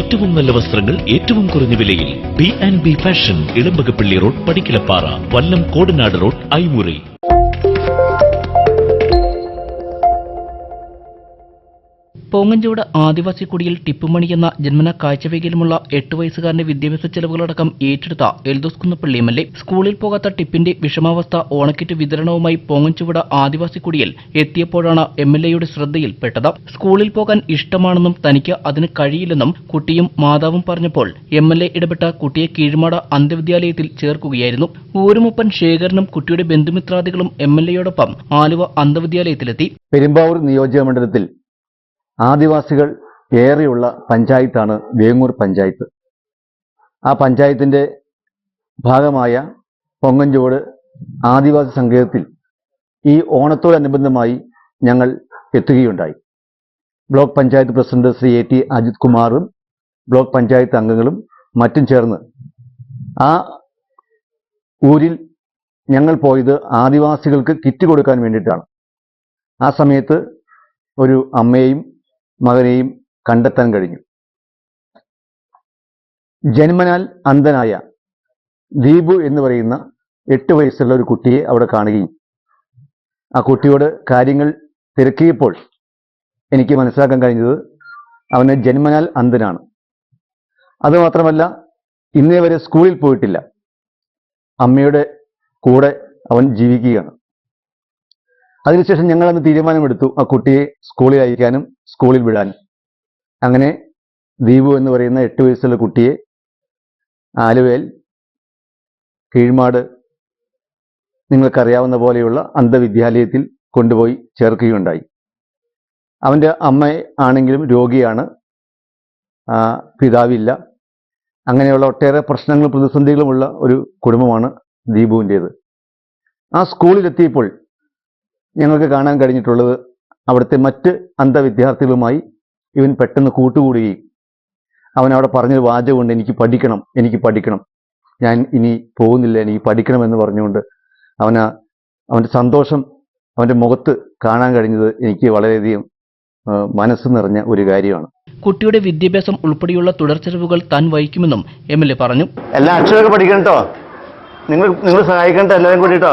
ഏറ്റവും നല്ല വസ്ത്രങ്ങൾ ഏറ്റവും കുറഞ്ഞ വിലയിൽ B and B fashion Elambakappally road Padikkalappara Kollam Kodanad road Aimuri Ponganchod Adivasi കുടിയിൽ ടിപ്പുമണി എന്ന ജന്മന കാഴ്ചവൈകല്യമുള്ള എട്ട് വയസ്സുകാരന്റെ വിദ്യാഭ്യാസ ചെലവുകളടക്കം ഏറ്റെടുത്ത Eldhose Kunnappilly M L A സ്കൂളിൽ പോകാത്ത ടിപ്പിന്റെ വിഷമാവസ്ഥ ഓണക്കിറ്റ് വിതരണവുമായി പോങ്ങഞ്ചുവട് ആദിവാസി കുടിയിൽ എത്തിയപ്പോഴാണ് എം എൽ എയുടെ ശ്രദ്ധയിൽപ്പെട്ടത്. സ്കൂളിൽ പോകാൻ ഇഷ്ടമാണെന്നും തനിക്ക് അതിന് കഴിയില്ലെന്നും കുട്ടിയും മാതാവും പറഞ്ഞപ്പോൾ എം എൽ എ ഇടപെട്ട കുട്ടിയെ കീഴ്മാട അന്ത്യവിദ്യാലയത്തിൽ ചേർക്കുകയായിരുന്നു. ഊരുമുപ്പൻ ശേഖരനും കുട്ടിയുടെ ബന്ധുമിത്രാദികളും എം എൽ എയോടൊപ്പം ആലുവ അന്ധവിദ്യാലയത്തിലെത്തി പെരുമ്പാവൂർ നിയോജക മണ്ഡലത്തിൽ ആദിവാസികൾ ഏറെയുള്ള പഞ്ചായത്താണ് വേങ്ങൂർ പഞ്ചായത്ത്. ആ പഞ്ചായത്തിന്റെ ഭാഗമായ പൊങ്ങഞ്ചോട് ആദിവാസി സങ്കേതത്തിൽ ഈ ഓണത്തോടനുബന്ധമായി ഞങ്ങൾ എത്തുകയുണ്ടായി. Block panchayat president Shri A T Ajith കുമാറും ബ്ലോക്ക് പഞ്ചായത്ത് അംഗങ്ങളും മറ്റും ചേർന്ന് ആ ഊരിൽ ഞങ്ങൾ പോയത് ആദിവാസികൾക്ക് കിറ്റ് കൊടുക്കാൻ വേണ്ടിയിട്ടാണ്. ആ സമയത്ത് ഒരു അമ്മയെയും മകനെയും കണ്ടെത്താൻ കഴിഞ്ഞു. ജന്മനാൽ അന്ധനായ ദീപു എന്ന് പറയുന്ന എട്ട് വയസ്സുള്ള ഒരു കുട്ടിയെ അവിടെ കാണുകയും ആ കുട്ടിയോട് കാര്യങ്ങൾ തിരക്കിയപ്പോൾ എനിക്ക് മനസ്സിലാക്കാൻ കഴിഞ്ഞത് അവന് ജന്മനാൽ അന്ധനാണ്. അതുമാത്രമല്ല ഇന്നേ വരെ സ്കൂളിൽ പോയിട്ടില്ല. അമ്മയുടെ കൂടെ അവൻ ജീവിക്കുകയാണ്. അതിനുശേഷം ഞങ്ങൾ അന്ന് തീരുമാനമെടുത്തു ആ കുട്ടിയെ സ്കൂളിൽ അയക്കാനും സ്കൂളിൽ വിടാനും. അങ്ങനെ ദീപു എന്ന് പറയുന്ന എട്ട് വയസ്സുള്ള കുട്ടിയെ ആലുവയിൽ കീഴ്മാട് നിങ്ങൾക്കറിയാവുന്ന പോലെയുള്ള അന്ധവിദ്യാലയത്തിൽ കൊണ്ടുപോയി ചേർക്കുകയുണ്ടായി. അവന്റെ അമ്മ ആണെങ്കിലും രോഗിയാണ്. പിതാവില്ല. അങ്ങനെയുള്ള ഒട്ടേറെ പ്രശ്നങ്ങളും പ്രതിസന്ധികളുമുള്ള ഒരു കുടുംബമാണ് ദീപുവിന്റേത്. ആ സ്കൂളിലെത്തിയപ്പോൾ ഞങ്ങൾക്ക് കാണാൻ കഴിഞ്ഞിട്ടുള്ളത് അവിടുത്തെ മറ്റ് അന്ധവിദ്യാർത്ഥികളുമായി ഇവൻ പെട്ടെന്ന് കൂട്ടുകൂടുകയും അവൻ അവിടെ പറഞ്ഞൊരു വാചകമുണ്ട് എനിക്ക് പഠിക്കണം എനിക്ക് പഠിക്കണം. ഞാൻ ഇനി പോകുന്നില്ല എനിക്ക് പഠിക്കണം എന്ന് പറഞ്ഞുകൊണ്ട് അവന് അവന്റെ സന്തോഷം അവന്റെ മുഖത്ത് കാണാൻ കഴിഞ്ഞത് എനിക്ക് വളരെയധികം മനസ്സ് നിറഞ്ഞ ഒരു കാര്യമാണ്. കുട്ടിയുടെ വിദ്യാഭ്യാസം ഉൾപ്പെടെയുള്ള തുടർച്ചെലവുകൾ താൻ വഹിക്കുമെന്നും എം എൽ എ പറഞ്ഞു. എല്ലാ അക്ഷരമൊക്കെ പഠിക്കണം കേട്ടോ നിങ്ങൾ നിങ്ങൾ സഹായിക്കണ്ട എല്ലാവരും കൂടി കേട്ടോ